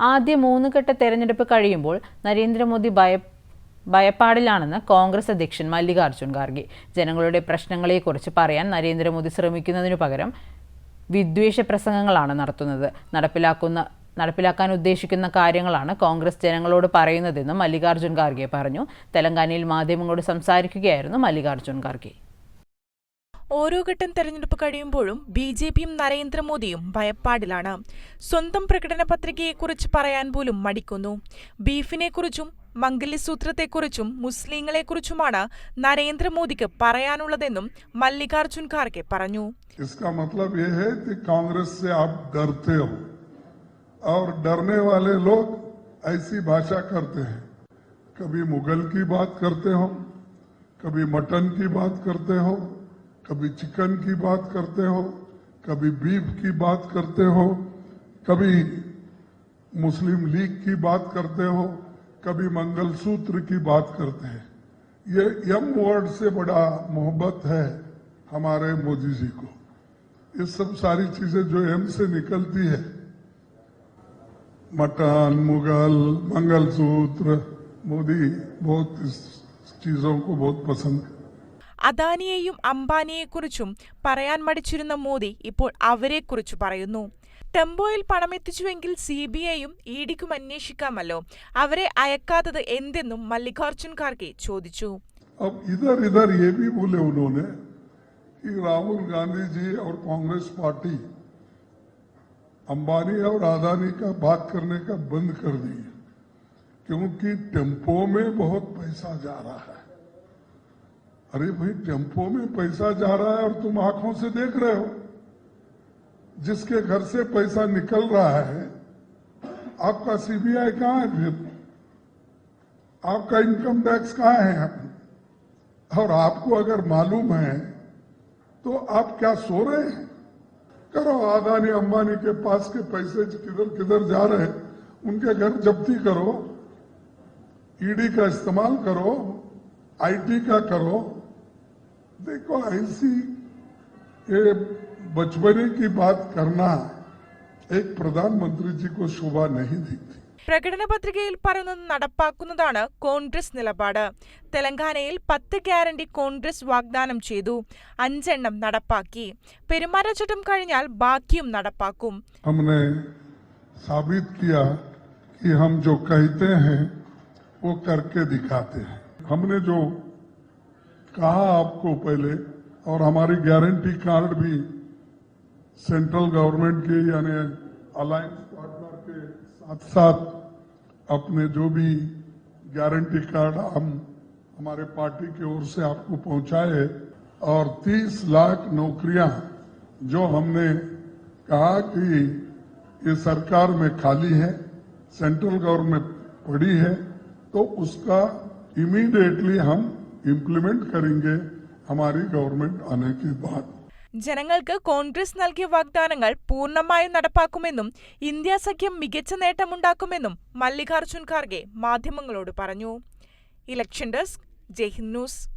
ആദ്യ മൂന്ന് ഘട്ട തെരഞ്ഞെടുപ്പ് കഴിയുമ്പോൾ നരേന്ദ്രമോദി ഭയ ഭയപ്പാടിലാണെന്ന് കോൺഗ്രസ് അധ്യക്ഷൻ മല്ലികാർജുൻ ഖാർഗെ. ജനങ്ങളുടെ പ്രശ്നങ്ങളെക്കുറിച്ച് പറയാൻ നരേന്ദ്രമോദി ശ്രമിക്കുന്നതിനു പകരം വിദ്വേഷ പ്രസംഗങ്ങളാണ് നടത്തുന്നത്. നടപ്പിലാക്കുന്ന നടപ്പിലാക്കാൻ ഉദ്ദേശിക്കുന്ന കാര്യങ്ങളാണ് കോൺഗ്രസ് ജനങ്ങളോട് പറയുന്നതെന്ന് മല്ലികാർജുൻ ഖാർഗെ പറഞ്ഞു. തെലങ്കാനയിൽ മാധ്യമങ്ങളോട് സംസാരിക്കുകയായിരുന്നു മല്ലികാർജുൻ ഖാർഗെ. ഓരോ ഘട്ടം തെരഞ്ഞെടുപ്പ് കഴിയുമ്പോഴും ബി ജെ പിയും നരേന്ദ്രമോദിയും ഭയപ്പാടിലാണ് സ്വന്തം പ്രകടന പത്രികയെക്കുറിച്ച് പറയാൻ പോലും മടിക്കുന്നു ബീഫിനെക്കുറിച്ചും മംഗല്യസൂത്രത്തെക്കുറിച്ചും മുസ്ലിങ്ങളെക്കുറിച്ചുമാണ് നരേന്ദ്രമോദിക്ക് പറയാനുള്ളതെന്നും മല്ലികാർജ്ജുൻ ഖാർഗെ പറഞ്ഞു इसका मतलब ये है कि कांग्रेस से आप डरते हो और डरने वाले लोग ऐसी भाषा करते हैं कभी मुगल की बात करते हो कभी मटन की बात करते हो कभी चिकन की बात करते हो, कभी बीफ की बात करते हो, कभी मुस्लिम लीग की बात करते हो, कभी मंगलसूत्र की बात करते हैं। ये यम वर्ड से बड़ा मोहब्बत है हमारे मोदी जी को। ये सब सारी चीज़ें जो एम से निकलती है। मटन, मुगल, मंगलसूत्र, मोदी बहुत इस चीज़ों को बहुत पसंद है അദാനിയെയും അംബാനിയെക്കുറിച്ചും പറയാൻ മടിച്ചിരുന്ന മോദി ഇപ്പോൾ അവരെക്കുറിച്ച് പറയുന്നു ടെമ്പോയിൽ പണമെത്തിച്ചുവെങ്കിൽ സി ബി ഐയും ഇ ഡിക്കും അന്വേഷിക്കാമല്ലോ അവരെ അയക്കാത്തത് എന്തെന്നും മല്ലികാർജ്ജുൻ ഖാർഗെ ചോദിച്ചു अब इधर इधर ये भी बोले उन्होंने कि राहुल गांधी जी और कांग्रेस पार्टी अंबानी और अदानी का बात करने का बंद कर दी है क्योंकि टेम्पो में बहुत पैसा जा रहा है अरे भाई, टेंपो में पैसा जा रहा है और तुम आँखों से देख रहे हो। जिसके घर से पैसा निकल रहा है, आपका सीबीआई कहाँ है फिर? आपका इनकम टैक्स कहाँ है? और आपको अगर मालूम है तो आप क्या सो रहे हैं? करो, आदानी अंबानी के पास के पैसे किधर किधर जा रहे हैं? उनके घर जब्ती करो ईडी का इस्तेमाल करो आईटी का करो देखो ऐसी ये बचपने की बात करना एक प्रधानमंत्री जी को शोभा नहीं देती പ്രകടന പത്രികയിൽ പറയുന്നത് നടപ്പാക്കുന്നതാണ് കോൺഗ്രസ് നിലപാട് തെലങ്കാനയിൽ പത്ത് ഗ്യാരണ്ടി കോൺഗ്രസ് വാഗ്ദാനം ചെയ്തു അഞ്ചെണ്ണം നടപ്പാക്കി പെരുമാറ്റച്ചട്ടം കഴിഞ്ഞാൽ ബാക്കിയും നടപ്പാക്കും हमने साबित किया कि हम जो कहते हैं वो करके दिखाते हैं हमने जो कहा आपको पहले, और हमारी गारंटी कार्ड भी सेंट्रल गवर्नमेंट के, यानी अलायंस पार्टनर के साथ साथ अपने जो भी गारंटी कार्ड हम, हमारे पार्टी की ओर से आपको पहुँचाए, और 30 लाख नौकरियाँ जो हमने कहा कि ये सरकार में खाली है सेंट्रल गवर्नमेंट पड़ी है तो उसका इमीडिएटली हम इम्प्लीमेंट करेंगे हमारी गवर्नमेंट आने के बाद ജനങ്ങൾക്ക് കോൺഗ്രസ് നൽകിയ വാഗ്ദാനങ്ങൾ പൂർണ്ണമായും നടപ്പാക്കുമെന്നും ഇന്ത്യ സഖ്യം മികച്ച നേട്ടമുണ്ടാക്കുമെന്നും മല്ലികാർജ്ജുൻ ഖാർഗെ മാധ്യമങ്ങളോട് പറഞ്ഞു ഇലക്ഷൻ ഡെസ്ക് ജയ്ഹിന്ദ് ന്യൂസ്